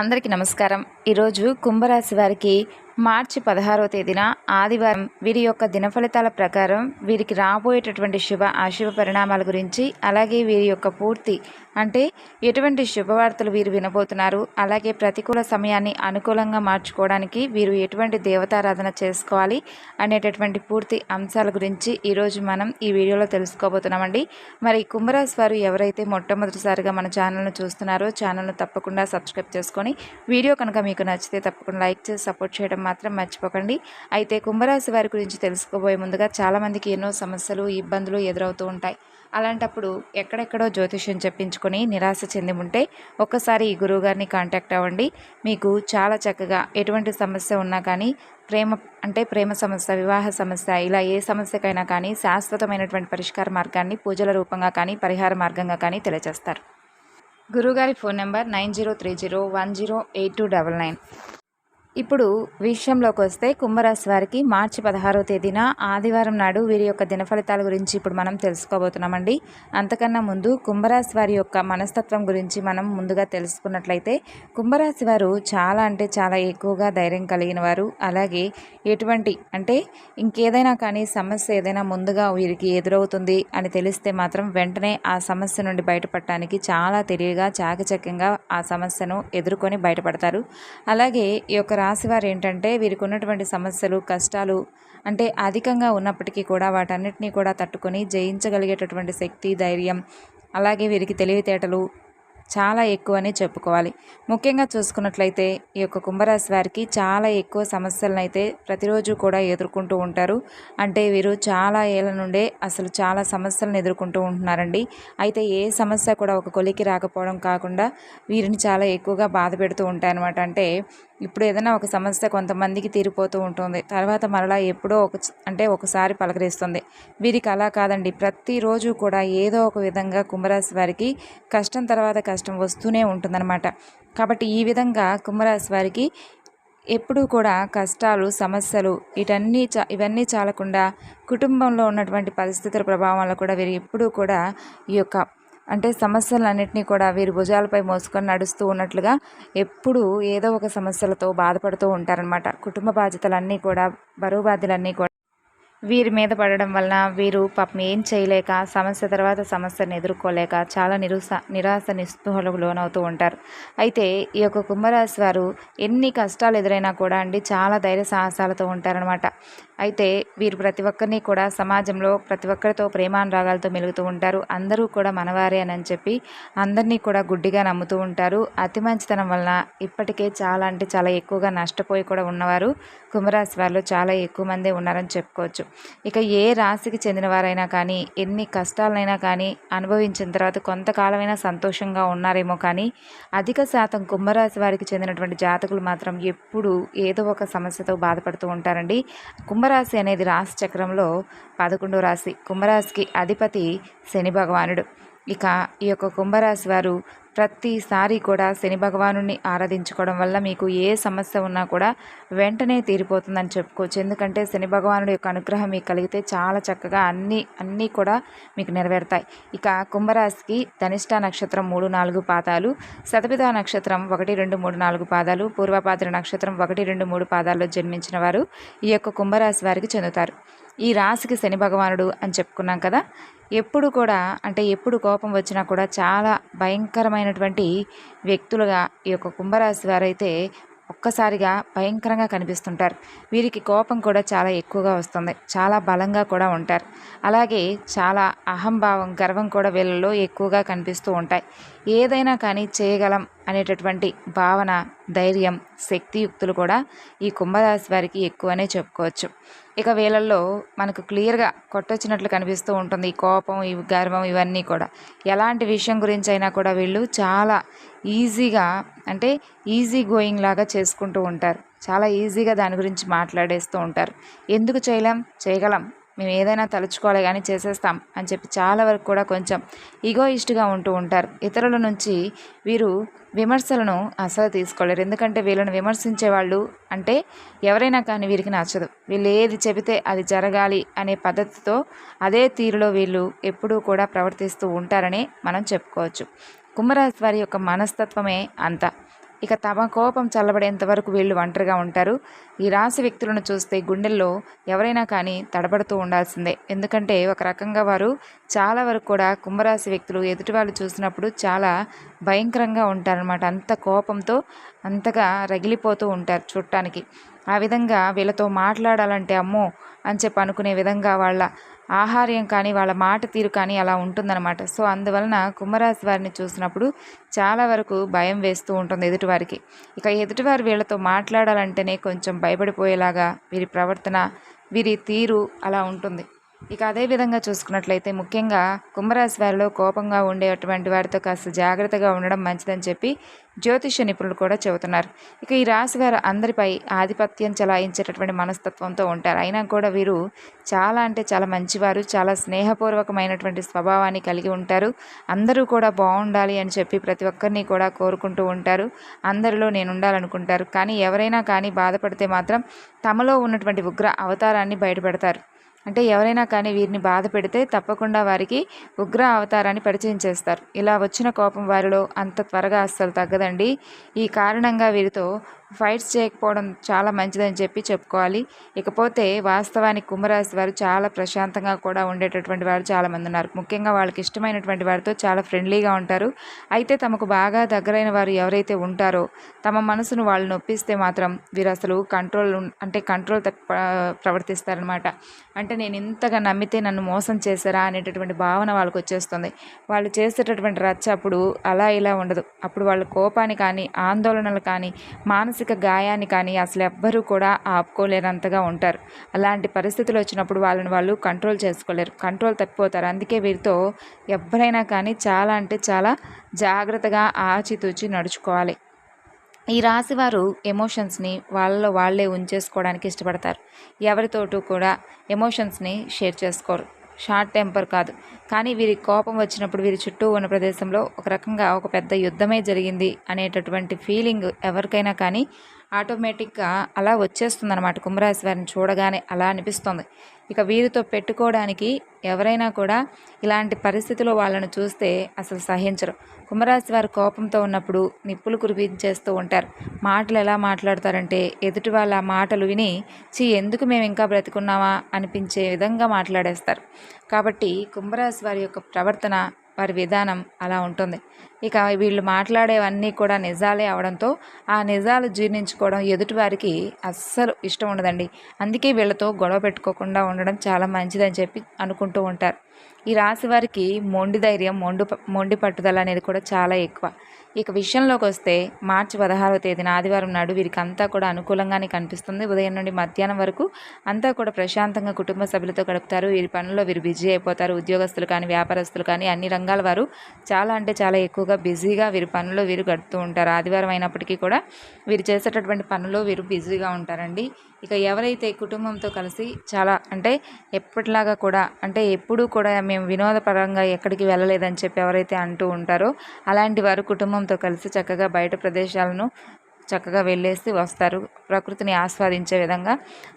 అందరికీ నమస్కారం. ఈరోజు కుంభరాశి వారికి మార్చి పదహారవ తేదీన ఆదివారం వీరి యొక్క దినఫలితాల ప్రకారం వీరికి రాబోయేటటువంటి శుభ అశుభ పరిణామాల గురించి అలాగే వీరి యొక్క పూర్తి అంటే ఎటువంటి శుభవార్తలు వీరు వినబోతున్నారు అలాగే ప్రతికూల సమయాన్ని అనుకూలంగా మార్చుకోవడానికి వీరు ఎటువంటి దేవతారాధన చేసుకోవాలి అనేటటువంటి పూర్తి అంశాల గురించి ఈరోజు మనం ఈ వీడియోలో తెలుసుకోబోతున్నామండి. మరి కుంభరాశి వారు ఎవరైతే మొట్టమొదటిసారిగా మన ఛానల్ను చూస్తున్నారో ఛానల్ను తప్పకుండా సబ్స్క్రైబ్ చేసుకొని వీడియో కనుక మీకు నచ్చితే తప్పకుండా లైక్ చేసి సపోర్ట్ చేయడం మాత్రం మర్చిపోకండి. అయితే కుంభరాశి వారి గురించి తెలుసుకోబోయే ముందుగా చాలామందికి ఎన్నో సమస్యలు ఇబ్బందులు ఎదురవుతూ ఉంటాయి. అలాంటప్పుడు ఎక్కడెక్కడో జ్యోతిష్యం చెప్పించుకొని నిరాశ చెంది ఉంటే ఒక్కసారి ఈ గురువుగారిని కాంటాక్ట్ అవ్వండి. మీకు చాలా చక్కగా ఎటువంటి సమస్య ఉన్నా కానీ ప్రేమ అంటే ప్రేమ సమస్య వివాహ సమస్య ఇలా ఏ సమస్యకైనా కానీ శాశ్వతమైనటువంటి పరిష్కార మార్గాన్ని పూజల రూపంగా కానీ పరిహార మార్గంగా కానీ తెలియజేస్తారు. గురుగారి phone number nine zero three zero one zero eight two double nine. ఇప్పుడు విషయంలోకి వస్తే కుంభరాశి వారికి మార్చి పదహారో తేదీన ఆదివారం నాడు వీరి యొక్క దినఫలితాల గురించి ఇప్పుడు మనం తెలుసుకోబోతున్నామండి. అంతకన్నా ముందు కుంభరాశి వారి యొక్క మనస్తత్వం గురించి మనం ముందుగా తెలుసుకున్నట్లయితే కుంభరాశి వారు చాలా అంటే చాలా ఎక్కువగా ధైర్యం కలిగిన వారు. అలాగే ఎటువంటి అంటే ఇంకేదైనా కానీ సమస్య ఏదైనా ముందుగా వీరికి ఎదురవుతుంది అని తెలిస్తే మాత్రం వెంటనే ఆ సమస్య నుండి బయటపడటానికి చాలా తెలివిగా చాకచక్యంగా ఆ సమస్యను ఎదుర్కొని బయటపడతారు. అలాగే ఈ యొక్క రాశివారు ఏంటంటే వీరికి ఉన్నటువంటి సమస్యలు కష్టాలు అంటే అధికంగా ఉన్నప్పటికీ కూడా వాటన్నిటినీ కూడా తట్టుకొని జయించగలిగేటటువంటి శక్తి ధైర్యం అలాగే వీరికి తెలివితేటలు చాలా ఎక్కువని చెప్పుకోవాలి. ముఖ్యంగా చూసుకున్నట్లయితే ఈ యొక్క కుంభరాశి వారికి చాలా ఎక్కువ సమస్యలను అయితే ప్రతిరోజు కూడా ఎదుర్కొంటూ ఉంటారు. అంటే వీరు చాలా ఏళ్ళ నుండే అసలు చాలా సమస్యలను ఎదుర్కొంటూ ఉంటున్నారండి. అయితే ఏ సమస్య కూడా ఒక కొలికి రాకపోవడం కాకుండా వీరిని చాలా ఎక్కువగా బాధ పెడుతూ ఉంటాయన్నమాట. అంటే ఇప్పుడు ఏదైనా ఒక సమస్య కొంతమందికి తీరిపోతూ ఉంటుంది. తర్వాత మరలా ఎప్పుడో ఒక అంటే ఒకసారి పలకరిస్తుంది. వీరికి అలా కాదండి. ప్రతిరోజు కూడా ఏదో ఒక విధంగా కుంభరాశి వారికి కష్టం తర్వాత కష్టం వస్తూనే ఉంటుందన్నమాట. కాబట్టి ఈ విధంగా కుంభరాశి వారికి ఎప్పుడూ కూడా కష్టాలు సమస్యలు ఇటన్నీ చా ఇవన్నీ చాలకుండా కుటుంబంలో ఉన్నటువంటి పరిస్థితుల ప్రభావం వల్ల కూడా వీరు ఎప్పుడూ కూడా ఈ యొక్క అంటే సమస్యలన్నింటినీ కూడా వీరి భుజాలపై మోసుకొని నడుస్తూ ఉన్నట్లుగా ఎప్పుడూ ఏదో ఒక సమస్యలతో బాధపడుతూ ఉంటారనమాట కుటుంబ బాధ్యతలన్నీ కూడా బరువు బాధ్యతలన్నీ కూడా వీరి మీద పడడం వలన వీరు పాపం ఏం చేయలేక సమస్య తర్వాత సమస్యను ఎదుర్కోలేక చాలా నిరుస నిరాశ నిస్పృహలకు లోనవుతూ ఉంటారు. అయితే ఈ యొక్క కుంభరాశి వారు ఎన్ని కష్టాలు ఎదురైనా కూడా అండి చాలా ధైర్య సాహసాలతో ఉంటారనమాట అయితే వీరు ప్రతి ఒక్కరిని కూడా సమాజంలో ప్రతి ఒక్కరితో ప్రేమానురాగాలతో మెలుగుతూ ఉంటారు. అందరూ కూడా మనవారే అని చెప్పి అందరినీ కూడా గుడ్డిగా నమ్ముతూ ఉంటారు. అతి మంచితనం వలన ఇప్పటికే చాలా అంటే చాలా ఎక్కువగా నష్టపోయి కూడా ఉన్నవారు కుంభరాశి వారిలో చాలా ఎక్కువ మందే ఉన్నారని చెప్పుకోవచ్చు. ఇక ఏ రాశికి చెందినవారైనా కానీ ఎన్ని కష్టాలైనా కానీ అనుభవించిన తర్వాత కొంతకాలమైనా సంతోషంగా ఉన్నారేమో కానీ అధిక శాతం కుంభరాశి వారికి చెందినటువంటి జాతకులు మాత్రం ఎప్పుడూ ఏదో ఒక సమస్యతో బాధపడుతూ ఉంటారండి. కుంభరాశి అనేది రాశి చక్రంలో పదకొండో రాశి. కుంభరాశికి అధిపతి శని భగవానుడు. ఇక ఈ యొక్క కుంభరాశి వారు ప్రతిసారి కూడా శని భగవానుని ఆరాధించుకోవడం వల్ల మీకు ఏ సమస్య ఉన్నా కూడా వెంటనే తీరిపోతుందని చెప్పుకోవచ్చు. ఎందుకంటే శని భగవానుడి యొక్క అనుగ్రహం మీకు కలిగితే చాలా చక్కగా అన్నీ అన్నీ కూడా మీకు నెరవేరుతాయి. ఇక కుంభరాశికి ధనిష్ట నక్షత్రం మూడు నాలుగు పాదాలు శతపిత నక్షత్రం ఒకటి రెండు మూడు నాలుగు పాదాలు పూర్వపాత్ర నక్షత్రం ఒకటి రెండు మూడు పాదాల్లో జన్మించిన వారు ఈ యొక్క కుంభరాశి వారికి చెందుతారు. ఈ రాశికి శని భగవానుడు అని చెప్పుకున్నాం కదా ఎప్పుడు కూడా అంటే ఎప్పుడు కోపం వచ్చినా కూడా చాలా భయంకరమైన భయంకరమైనటువంటి వ్యక్తులుగా ఈ యొక్క కుంభరాశి వారైతే ఒక్కసారిగా భయంకరంగా కనిపిస్తుంటారు. వీరికి కోపం కూడా చాలా ఎక్కువగా వస్తుంది. చాలా బలంగా కూడా ఉంటారు. అలాగే చాలా అహంభావం గర్వం కూడా వీళ్ళలో ఎక్కువగా కనిపిస్తూ ఉంటాయి. ఏదైనా కానీ చేయగలం అనేటటువంటి భావన ధైర్యం శక్తియుక్తులు కూడా ఈ కుంభరాశి వారికి ఎక్కువనే చెప్పుకోవచ్చు. ఇక వీళ్ళల్లో మనకు క్లియర్గా కొట్టొచ్చినట్లు కనిపిస్తూ ఉంటుంది ఈ కోపం ఈ గర్వం ఇవన్నీ కూడా. ఎలాంటి విషయం గురించి అయినా కూడా వీళ్ళు చాలా ఈజీగా అంటే ఈజీ గోయింగ్ లాగా చేసుకుంటూ ఉంటారు. చాలా ఈజీగా దాని గురించి మాట్లాడేస్తూ ఉంటారు. ఎందుకు చేయలేం? చేయగలం. మేము ఏదైనా తలుచుకోవాలి కానీ చేసేస్తాం అని చెప్పి చాలా వరకు కూడా కొంచెం ఈగోయిస్ట్గా ఉంటూ ఉంటారు. ఇతరుల నుంచి వీరు విమర్శలను అసలు తీసుకోలేరు. ఎందుకంటే వీళ్ళని విమర్శించే వాళ్ళు అంటే ఎవరైనా కానీ వీరికి నచ్చదు. వీళ్ళు ఏది చెబితే అది జరగాలి అనే పద్ధతితో అదే తీరులో వీళ్ళు ఎప్పుడూ కూడా ప్రవర్తిస్తూ ఉంటారని మనం చెప్పుకోవచ్చు. కుంభరాశి వారి యొక్క మనస్తత్వమే అంత. ఇక తమ కోపం చల్లబడేంత వరకు వీళ్ళు ఒంటరిగా ఉంటారు. ఈ రాశి వ్యక్తులను చూస్తే గుండెల్లో ఎవరైనా కానీ తడబడుతూ ఉండాల్సిందే. ఎందుకంటే ఒక రకంగా వారు చాలా వరకు కూడా కుంభరాశి వ్యక్తులు ఎదుటి వాళ్ళు చూసినప్పుడు చాలా భయంకరంగా ఉంటారనమాట అంత కోపంతో అంతగా రగిలిపోతూ ఉంటారు చూడటానికి. ఆ విధంగా వీళ్ళతో మాట్లాడాలంటే అమ్మో అని చెప్పి అనుకునే విధంగా వాళ్ళ ఆహార్యం కానీ వాళ్ళ మాట తీరు కానీ అలా ఉంటుందన్నమాట. సో అందువలన కుంభరాశి వారిని చూసినప్పుడు చాలా వరకు భయం వేస్తూ ఉంటుంది ఎదుటివారికి. ఇక ఎదుటివారు వీళ్ళతో మాట్లాడాలంటేనే కొంచెం భయపడిపోయేలాగా వీరి ప్రవర్తన వీరి తీరు అలా ఉంటుంది. ఇక అదే విధంగా చూసుకున్నట్లయితే ముఖ్యంగా కుంభరాశి వారిలో కోపంగా ఉండేటువంటి వారితో కాస్త జాగ్రత్తగా ఉండడం మంచిదని చెప్పి జ్యోతిష నిపుణులు కూడా చెబుతున్నారు. ఇక ఈ రాశి వారు అందరిపై ఆధిపత్యం చలాయించేటటువంటి మనస్తత్వంతో ఉంటారు. అయినా కూడా వీరు చాలా అంటే చాలా మంచివారు చాలా స్నేహపూర్వకమైనటువంటి స్వభావాన్ని కలిగి ఉంటారు. అందరూ కూడా బాగుండాలి అని చెప్పి ప్రతి ఒక్కరిని కూడా కోరుకుంటూ ఉంటారు. అందరిలో నేను ఉండాలనుకుంటారు. కానీ ఎవరైనా కానీ బాధపడితే మాత్రం తమలో ఉన్నటువంటి ఉగ్ర అవతారాన్ని బయటపెడతారు. అంటే ఎవరైనా కానీ వీరిని బాధ పెడితే తప్పకుండా వారికి ఉగ్ర అవతారాన్ని పరిచయం చేస్తారు. ఇలా వచ్చిన కోపం వారిలో అంత త్వరగా అస్సలు తగ్గదండి. ఈ కారణంగా వీరితో ఫైట్స్ చేయకపోవడం చాలా మంచిదని చెప్పి చెప్పుకోవాలి. ఇకపోతే వాస్తవానికి కుంభరాశి వారు చాలా ప్రశాంతంగా కూడా ఉండేటటువంటి వారు చాలామంది ఉన్నారు. ముఖ్యంగా వాళ్ళకి ఇష్టమైనటువంటి వారితో చాలా ఫ్రెండ్లీగా ఉంటారు. అయితే తమకు బాగా దగ్గరైన వారు ఎవరైతే ఉంటారో తమ మనసును వాళ్ళు నొప్పిస్తే మాత్రం వీరు అసలు కంట్రోల్ అంటే కంట్రోల్ ప్రవర్తిస్తారనమాట. అంటే నేను ఇంతగా నమ్మితే నన్ను మోసం చేశారా అనేటటువంటి భావన వాళ్ళకి వచ్చేస్తుంది. వాళ్ళు చేసేటటువంటి రచ్చ అప్పుడు అలా ఇలా ఉండదు. అప్పుడు వాళ్ళ కోపాన్ని కానీ ఆందోళనలు కానీ మానసిక గాయాన్ని కానీ అసలు ఎవ్వరూ కూడా ఆపుకోలేనంతగా ఉంటారు. అలాంటి పరిస్థితులు వచ్చినప్పుడు వాళ్ళని వాళ్ళు కంట్రోల్ చేసుకోలేరు. కంట్రోల్ తప్పిపోతారు. అందుకే వీరితో ఎవరైనా కానీ చాలా అంటే చాలా జాగ్రత్తగా ఆచితూచి నడుచుకోవాలి. ఈ రాశి వారు ఎమోషన్స్ని వాళ్ళలో వాళ్ళే ఉంచేసుకోవడానికి ఇష్టపడతారు. ఎవరితోటూ కూడా ఎమోషన్స్ని షేర్ చేసుకోరు. షార్ట్ టెంపర్ కాదు. కానీ వీరి కోపం వచ్చినప్పుడు వీరి చుట్టూ ఉన్న ప్రదేశంలో ఒక రకంగా ఒక పెద్ద యుద్ధమే జరిగింది అనేటటువంటి ఫీలింగ్ ఎవరికైనా కానీ ఆటోమేటిక్గా అలా వచ్చేస్తుంది అనమాట కుంభరాశి వారిని చూడగానే అలా అనిపిస్తుంది. ఇక వీరితో పెట్టుకోవడానికి ఎవరైనా కూడా ఇలాంటి పరిస్థితిలో వాళ్ళను చూస్తే అసలు సహించరు. కుంభరాశి వారు కోపంతో ఉన్నప్పుడు నిప్పులు కురిపించేస్తూ ఉంటారు. మాటలు ఎలా మాట్లాడతారంటే ఎదుటి వాళ్ళ మాటలు విని చీ ఎందుకు మేము ఇంకా బ్రతికున్నామా? అనిపించే విధంగా మాట్లాడేస్తారు. కాబట్టి కుంభరాశి వారి యొక్క ప్రవర్తన వారి విధానం అలా ఉంటుంది. ఇక వీళ్ళు మాట్లాడేవన్నీ కూడా నిజాలే అవడంతో ఆ నిజాలు జీర్ణించుకోవడం ఎదుటివారికి అస్సలు ఇష్టం ఉండదండి. అందుకే వీళ్ళతో గొడవ పెట్టుకోకుండా ఉండడం చాలా మంచిదని చెప్పి అనుకుంటూ ఉంటారు. ఈ రాశి వారికి మొండి ధైర్యం మొండు మొండి పట్టుదల అనేది కూడా చాలా ఎక్కువ. ఇక విషయంలోకి వస్తే మార్చి పదహారవ తేదీన ఆదివారం నాడు వీరికి అంతా కూడా అనుకూలంగానే కనిపిస్తుంది. ఉదయం నుండి మధ్యాహ్నం వరకు అంతా కూడా ప్రశాంతంగా కుటుంబ సభ్యులతో గడుపుతారు. వీరి పనుల్లో వీరు బిజీ అయిపోతారు. ఉద్యోగస్తులు కానీ వ్యాపారస్తులు కానీ అన్ని రంగాల వారు చాలా అంటే చాలా ఎక్కువగా బిజీగా వీరి పనుల్లో వీరు గడుపుతూ ఉంటారు. ఆదివారం అయినప్పటికీ కూడా వీరు చేసేటటువంటి పనుల్లో వీరు బిజీగా ఉంటారండి. ఇక ఎవరైతే కుటుంబంతో కలిసి చాలా అంటే ఎప్పటిలాగా కూడా అంటే ఎప్పుడూ కూడా మేము వినోదపరంగా ఎక్కడికి వెళ్ళలేదని చెప్పి ఎవరైతే అంటూ ఉంటారో అలాంటి వారు కుటుంబంతో కలిసి చక్కగా బయట ప్రదేశాలను చక్కగా వెళ్ళేసి వస్తారు. ప్రకృతిని ఆస్వాదించే విధంగా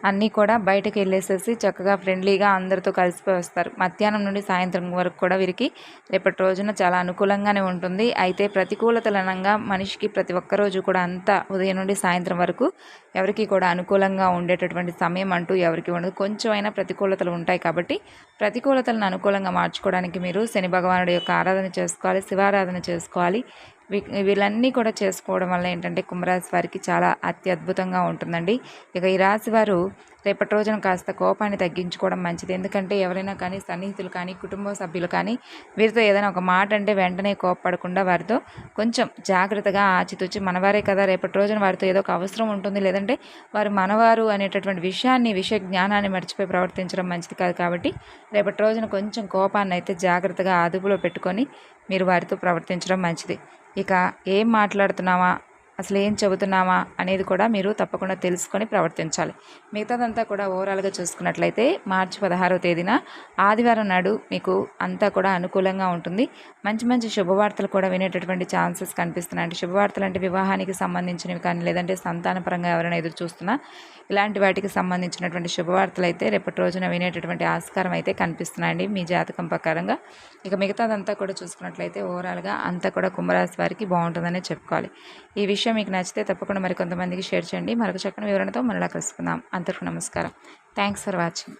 అన్నీ కూడా బయటకు వెళ్ళేసేసి చక్కగా ఫ్రెండ్లీగా అందరితో కలిసిపోయి వస్తారు. మధ్యాహ్నం నుండి సాయంత్రం వరకు కూడా వీరికి రేపటి రోజున చాలా అనుకూలంగానే ఉంటుంది. అయితే ప్రతికూలతలనంగా మనిషికి ప్రతి ఒక్క రోజు కూడా అంతా ఉదయం నుండి సాయంత్రం వరకు ఎవరికి కూడా అనుకూలంగా ఉండేటటువంటి సమయం అంటూ ఎవరికి ఉండదు. కొంచెమైనా ప్రతికూలతలు ఉంటాయి కాబట్టి ప్రతికూలతలను అనుకూలంగా మార్చుకోవడానికి మీరు శని భగవానుడి యొక్క ఆరాధన చేసుకోవాలి శివారాధన చేసుకోవాలి. వీళ్ళన్నీ కూడా చేసుకోవడం వల్ల ఏంటంటే కుంభరాశి వారికి చాలా అత్యద్భుతంగా ఉంటుందండి. ఇక ఈ రాశి వారు రేపటి రోజున కాస్త కోపాన్ని తగ్గించుకోవడం మంచిది. ఎందుకంటే ఎవరైనా కానీ సన్నిహితులు కానీ కుటుంబ సభ్యులు కానీ వీరితో ఏదైనా ఒక మాట అంటే వెంటనే కోపపడకుండా వారితో కొంచెం జాగ్రత్తగా ఆచితూచి మనవారే కదా రేపటి రోజున వారితో ఏదో ఒక అవసరం ఉంటుంది లేదంటే వారు మనవారు అనేటటువంటి విషయాన్ని విషయ జ్ఞానాన్ని మర్చిపోయి ప్రవర్తించడం మంచిది కాదు కాబట్టి రేపటి రోజున కొంచెం కోపాన్ని అయితే జాగ్రత్తగా అదుపులో పెట్టుకొని మీరు వారితో ప్రవర్తించడం మంచిది. ఇక ఏం మాట్లాడుతున్నామా అసలు ఏం చెబుతున్నామా అనేది కూడా మీరు తప్పకుండా తెలుసుకొని ప్రవర్తించాలి. మిగతాదంతా కూడా ఓవరాల్గా చూసుకున్నట్లయితే మార్చి పదహారవ తేదీన ఆదివారం నాడు మీకు అంతా కూడా అనుకూలంగా ఉంటుంది. మంచి మంచి శుభవార్తలు కూడా వినేటటువంటి ఛాన్సెస్ కనిపిస్తున్నాయి. అంటే శుభవార్తలు అంటే వివాహానికి సంబంధించినవి కానీ లేదంటే సంతానపరంగా ఎవరైనా ఎదురు చూస్తున్నా ఇలాంటి వాటికి సంబంధించినటువంటి శుభవార్తలు అయితే రేపటి రోజున వినేటటువంటి ఆస్కారం అయితే కనిపిస్తున్నాయండి మీ జాతకం ప్రకారంగా. ఇక మిగతాదంతా కూడా చూసుకున్నట్లయితే ఓవరాల్గా అంతా కూడా కుంభరాశి వారికి బాగుంటుందనే చెప్పుకోవాలి. ఈ విషయం విషయం మీకు నచ్చితే తప్పకుండా మరి కొంతమందికి షేర్ చేయండి. మరొక చక్కని వివరణతో మరలా కలుసుకుందాం. అందరికీ నమస్కారం. Thanks for watching